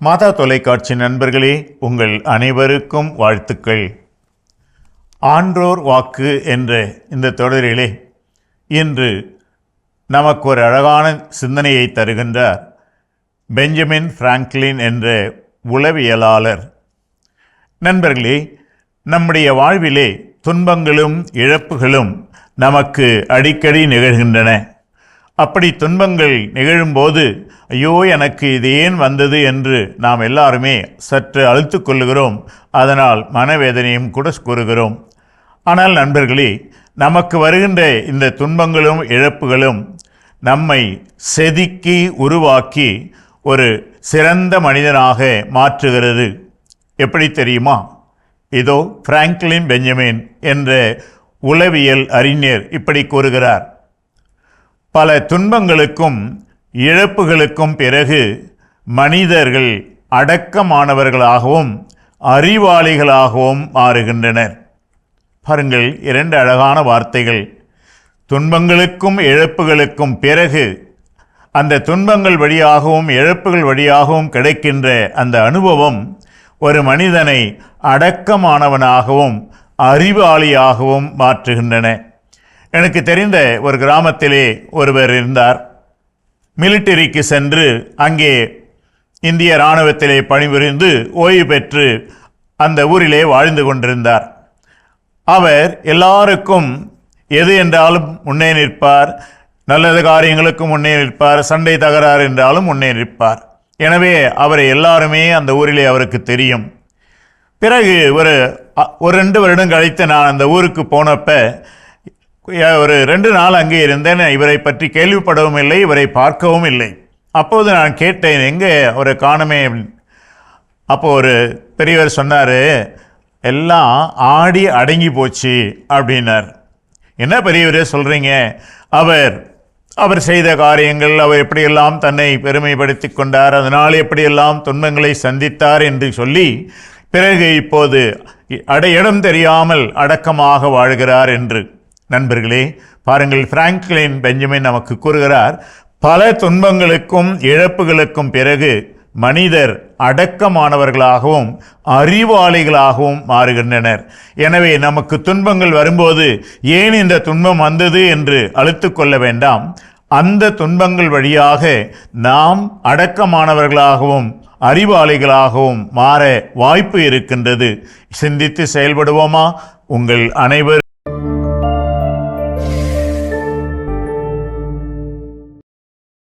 மாதா தொலைக்காட்சி நண்பர்களே உங்கள் அனைவருக்கும் வாழ்த்துக்கள். ஆன்றோர் வாக்கு என்ற இந்த தொடரிலே இன்று நமக்கு ஒரு அழகான சிந்தனையை தருகின்றார் பெஞ்சமின் பிராங்க்லின் என்ற உளவியலாளர். நண்பர்களே நம்முடைய வாழ்விலே துன்பங்களும் இழப்புகளும் நமக்கு அடிக்கடி நிகழ்கின்றன. அப்படி துன்பங்கள் நிகழும்போது ஐயோ எனக்கு இது ஏன் வந்தது என்று நாம் எல்லாருமே சற்று அழுத்து கொள்ளுகிறோம். அதனால் மனவேதனையும் கூட கூறுகிறோம். ஆனால் நண்பர்களே நமக்கு வருகின்ற இந்த துன்பங்களும் இழப்புகளும் நம்மை செதுக்கி உருவாக்கி ஒரு சிறந்த மனிதனாக மாற்றுகிறது. எப்படி தெரியுமா? இதோ பிராங்க்லின் பெஞ்சமின் என்ற உளவியல் அறிஞர் இப்படி கூறுகிறார். பல துன்பங்களுக்கும் இழப்புகளுக்கும் பிறகு மனிதர்கள் அடக்கமானவர்களாகவும் அறிவாளிகளாகவும் மாறுகின்றனர். பாருங்கள் இரண்டு அழகான வார்த்தைகள். துன்பங்களுக்கும் இழப்புகளுக்கும் பிறகு அந்த துன்பங்கள் வழியாகவும் இழப்புகள் வழியாகவும் கிடைக்கின்ற அந்த அனுபவம் ஒரு மனிதனை அடக்கமானவனாகவும் அறிவாளியாகவும் மாற்றுகின்றன. எனக்கு தெரிந்த ஒரு கிராமத்திலே ஒருவர் இருந்தார். மிலிட்டரிக்கு சென்று அங்கே இந்திய இராணுவத்திலே பணிபுரிந்து ஓய்வு பெற்று அந்த ஊரிலே வாழ்ந்து கொண்டிருந்தார். அவர் எல்லாருக்கும் எது என்றாலும் முன்னே நிற்பார் நல்லது காரியங்களுக்கும் முன்னே நிற்பார் சண்டை தகராறு என்றாலும் முன்னே நிற்பார். எனவே அவரை எல்லாருமே அந்த ஊரிலே அவருக்கு தெரியும். பிறகு ஒரு அ- ஒரு ரெண்டு வருடம் கழித்து நான் அந்த ஊருக்கு போனப்போ ஒரு ரெண்டு நாள் அங்கே இருந்தேன். இவரை பற்றி கேள்விப்படவும் இல்லை இவரை பார்க்கவும் இல்லை. அப்போது நான் கேட்டேன் எங்கே அவரை காணுமே? அப்படின்னு. அப்போ ஒரு பெரியவர் சொன்னார் எல்லாம் ஆடி அடங்கி போச்சு அப்படின்னார். என்ன பெரியவரே சொல்கிறீங்க அவர் அவர் செய்த காரியங்கள் அவர் எப்படியெல்லாம் தன்னை பெருமைப்படுத்தி கொண்டார் அதனால் எப்படியெல்லாம் துன்பங்களை சந்தித்தார் என்று சொல்லி பிறகு இப்போது அட இடம் தெரியாமல் அடக்கமாக வாழ்கிறார் என்று. நண்பர்களே பாருங்கள் பிராங்க்லின் பெஞ்சமின் நமக்கு கூறுகிறார் பல துன்பங்களுக்கும் இழப்புகளுக்கும் பிறகு மனிதர் அடக்கமானவர்களாகவும் அறிவாளிகளாகவும் மாறுகின்றனர். எனவே நமக்கு துன்பங்கள் வரும்போது ஏன் இந்த துன்பம் வந்தது என்று அழுத்து கொள்ள வேண்டாம். அந்த துன்பங்கள் வழியாக நாம் அடக்கமானவர்களாகவும் அறிவாளிகளாகவும் மாற வாய்ப்பு இருக்கின்றது. சிந்தித்து செயல்படுவோமா? உங்கள் அனைவர்